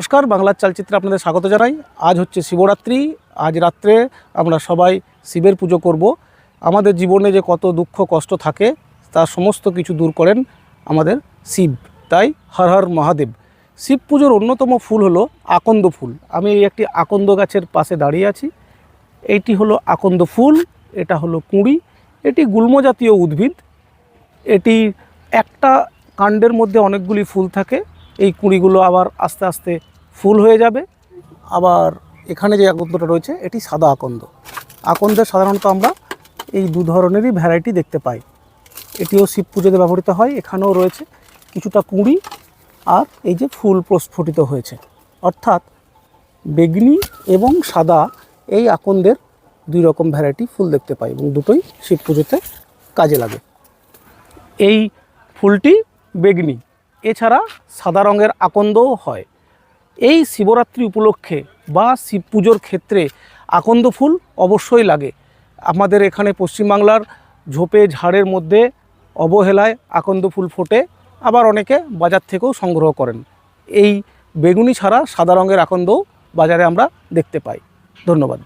নমস্কার, বাংলার চালচিত্রে আপনাদের স্বাগত জানাই। আজ হচ্ছে শিবরাত্রি, আজ রাত্রে আমরা সবাই শিবের পুজো করব। আমাদের জীবনে যে কত দুঃখ, কষ্ট থাকে তার সমস্ত কিছু দূর করেন আমাদের শিব। তাই হর হর মহাদেব। শিব পুজোর অন্যতম ফুল হলো আকন্দ ফুল। আমি এই একটি আকন্দ গাছের পাশে দাঁড়িয়ে আছি। এইটি হলো আকন্দ ফুল, এটা হলো কুঁড়ি, এটি গুল্ম জাতীয় উদ্ভিদ। এটি একটা কাণ্ডের মধ্যে অনেকগুলি ফুল থাকে। এই কুঁড়িগুলো আবার আস্তে আস্তে ফুল হয়ে যাবে। আবার এখানে যে আকন্দটা রয়েছে, এটি সাদা আকন্দ। আকন্দের সাধারণত আমরা এই দু ধরনেরই ভ্যারাইটি দেখতে পাই। এটিও শিব পুজোতে ব্যবহৃত হয়, এখানেও রয়েছে কিছুটা কুঁড়ি আর এই যে ফুল প্রস্ফুটিত হয়েছে। অর্থাৎ বেগনি এবং সাদা এই আকন্দের দুই রকম ভ্যারাইটি ফুল দেখতে পাই এবং দুটোই শিব পুজোতে কাজে লাগে। এই ফুলটি বেগনি। এছাড়া সাদা রঙের আকন্দও হয়। এই শিবরাত্রি উপলক্ষে বা শিব পুজোর ক্ষেত্রে আকন্দ ফুল অবশ্যই লাগে। আমাদের এখানে পশ্চিমবাংলার ঝোপে ঝাড়ের মধ্যে অবহেলায় আকন্দ ফুল ফোটে, আবার অনেকে বাজার থেকেও সংগ্রহ করেন। এই বেগুনি ছাড়া সাদা রঙের আকন্দও বাজারে আমরা দেখতে পাই। ধন্যবাদ।